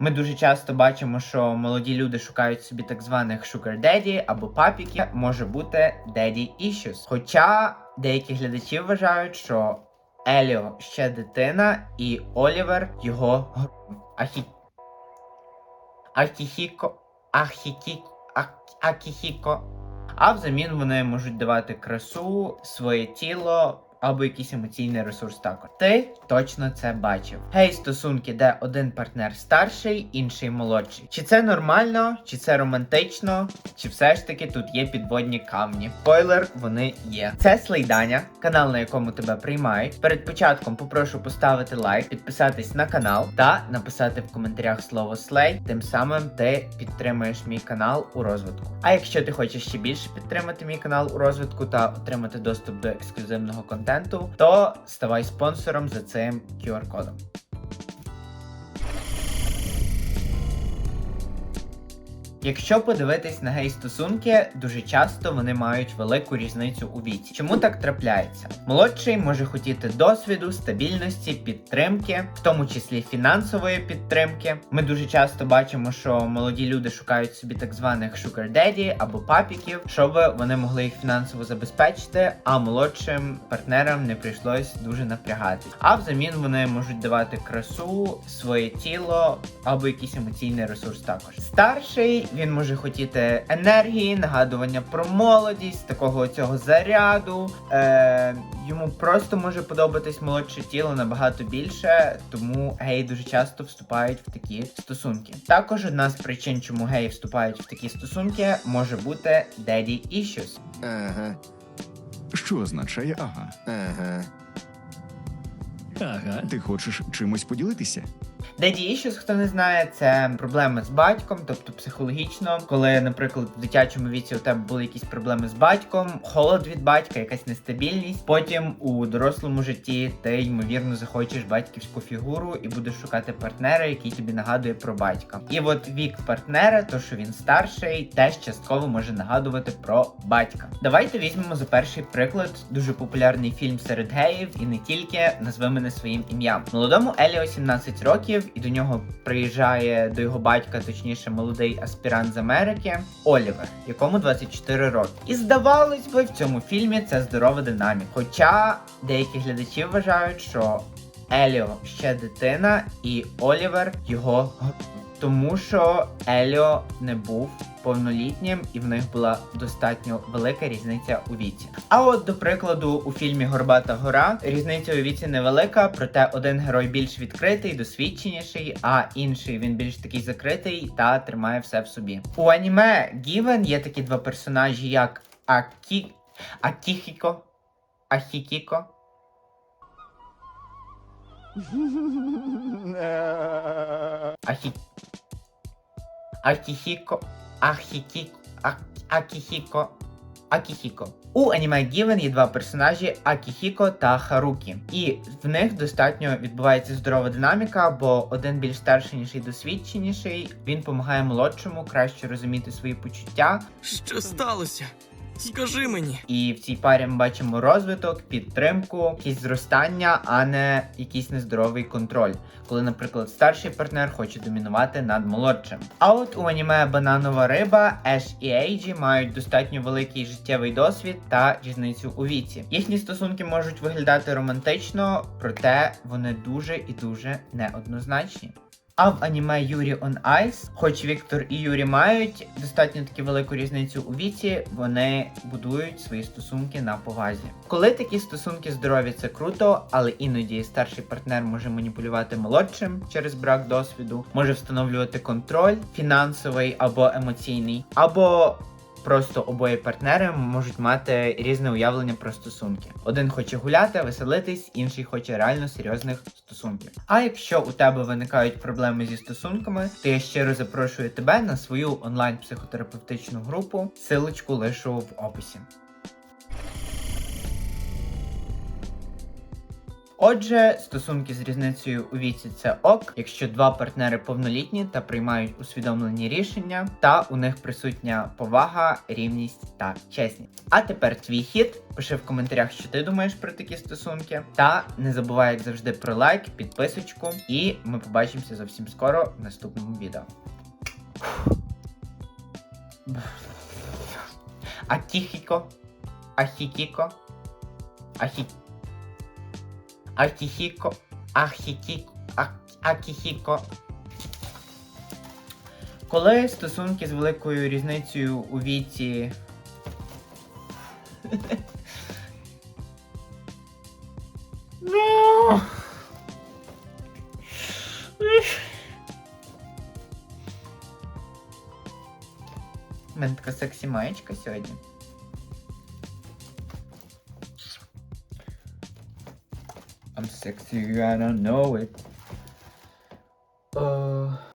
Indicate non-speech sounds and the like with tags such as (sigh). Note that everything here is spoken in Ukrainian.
Ми дуже часто бачимо, що молоді люди шукають собі так званих sugar daddy або папіки. Може бути daddy issues. Хоча деякі глядачі вважають, що Еліо ще дитина, і Олівер його ахі... Ахіхіко... Ахікі... Ах... Акіхіко. А взамін вони можуть давати красу, своє тіло або якийсь емоційний ресурс також. Ти точно це бачив. Гей, стосунки, де один партнер старший, інший молодший. Чи це нормально, чи це романтично, чи все ж таки тут є підводні камні? Спойлер, вони є. Це Слейданя, канал, на якому тебе приймають. Перед початком попрошу поставити лайк, підписатись на канал та написати в коментарях слово слей. Тим самим ти підтримуєш мій канал у розвитку. А якщо ти хочеш ще більше підтримати мій канал у розвитку та отримати доступ до ексклюзивного контенту, то ставай спонсором за цим QR-кодом. Якщо подивитись на гей-стосунки, дуже часто вони мають велику різницю у віці. Чому так трапляється? Молодший може хотіти досвіду, стабільності, підтримки, в тому числі фінансової підтримки. Ми дуже часто бачимо, що молоді люди шукають собі так званих daddy або папіків, щоб вони могли їх фінансово забезпечити, а молодшим партнерам не прийшлось дуже напрягати. А взамін вони можуть давати красу, своє тіло або якийсь емоційний ресурс також. Старший він може хотіти енергії, нагадування про молодість, такого цього заряду. Е, йому просто може подобатись молодше тіло набагато більше, тому геї дуже часто вступають в такі стосунки. Також одна з причин, чому геї вступають в такі стосунки, може бути daddy issues. Ага, Що означає ага? ага. Ага. Ти хочеш чимось поділитися? Daddy issues, хто не знає, це проблеми з батьком, тобто психологічно, коли, наприклад, в дитячому віці у тебе були якісь проблеми з батьком, холод від батька, якась нестабільність. Потім у дорослому житті ти ймовірно захочеш батьківську фігуру і будеш шукати партнера, який тобі нагадує про батька. І от вік партнера, то що він старший, теж частково може нагадувати про батька. Давайте візьмемо за перший приклад дуже популярний фільм серед геїв і не тільки назви мене своїм ім'ям. Молодому Еліо 17 років, і до нього приїжджає до його батька, точніше, молодий аспірант з Америки Олівер, якому 24 роки. І здавалось би, в цьому фільмі це здорова динаміка. Хоча деякі глядачі вважають, що Еліо ще дитина, і Олівер його тому що Еліо не був повнолітнім і в них була достатньо велика різниця у віці. А от до прикладу, у фільмі Горбата гора різниця у віці невелика, проте один герой більш відкритий, досвідченіший, а інший він більш такий закритий та тримає все в собі. У аніме Given є такі два персонажі, як Акі... Акіхіко, Ахікіко. (laughs) Ахі... Акіхіко, Ахікіко, Ак... Акіхіко, Акіхіко. У аніме Given є два персонажі Акіхіко та Харукі. І в них достатньо відбувається здорова динаміка, бо один більш старший, досвідченіший. Він допомагає молодшому краще розуміти свої почуття, Що сталося? Скажи мені. і в цій парі ми бачимо розвиток, підтримку, якісь зростання, а не якийсь нездоровий контроль, коли, наприклад, старший партнер хоче домінувати над молодшим. А от у аніме Бананова риба Еш і Ейджі мають достатньо великий життєвий досвід та різницю у віці. Їхні стосунки можуть виглядати романтично, проте вони дуже і дуже неоднозначні. А в аніме Юрі он Айс, хоч Віктор і Юрі мають достатньо таки велику різницю у віці, вони будують свої стосунки на повазі. Коли такі стосунки здорові, це круто, але іноді старший партнер може маніпулювати молодшим через брак досвіду, може встановлювати контроль фінансовий або емоційний, або Просто обоє партнери можуть мати різне уявлення про стосунки. Один хоче гуляти, веселитись, інший хоче реально серйозних стосунків. А якщо у тебе виникають проблеми зі стосунками, то я щиро запрошую тебе на свою онлайн психотерапевтичну групу. Силочку лишу в описі. Отже, стосунки з різницею у віці це ок, якщо два партнери повнолітні та приймають усвідомлені рішення, та у них присутня повага, рівність та чесність. А тепер твій хід. Пиши в коментарях, що ти думаєш про такі стосунки. Та не забувай, як завжди, про лайк, підписочку, і ми побачимося зовсім скоро в наступному відео. Атіхіко. Ахікіко. Ахі... Ахіхіко. Ахікіко. Ах... Акіхіко. Коли стосунки з великою різницею у віці. Мене така сексі маєчка сьогодні. I'm sexy don't know it. Uh.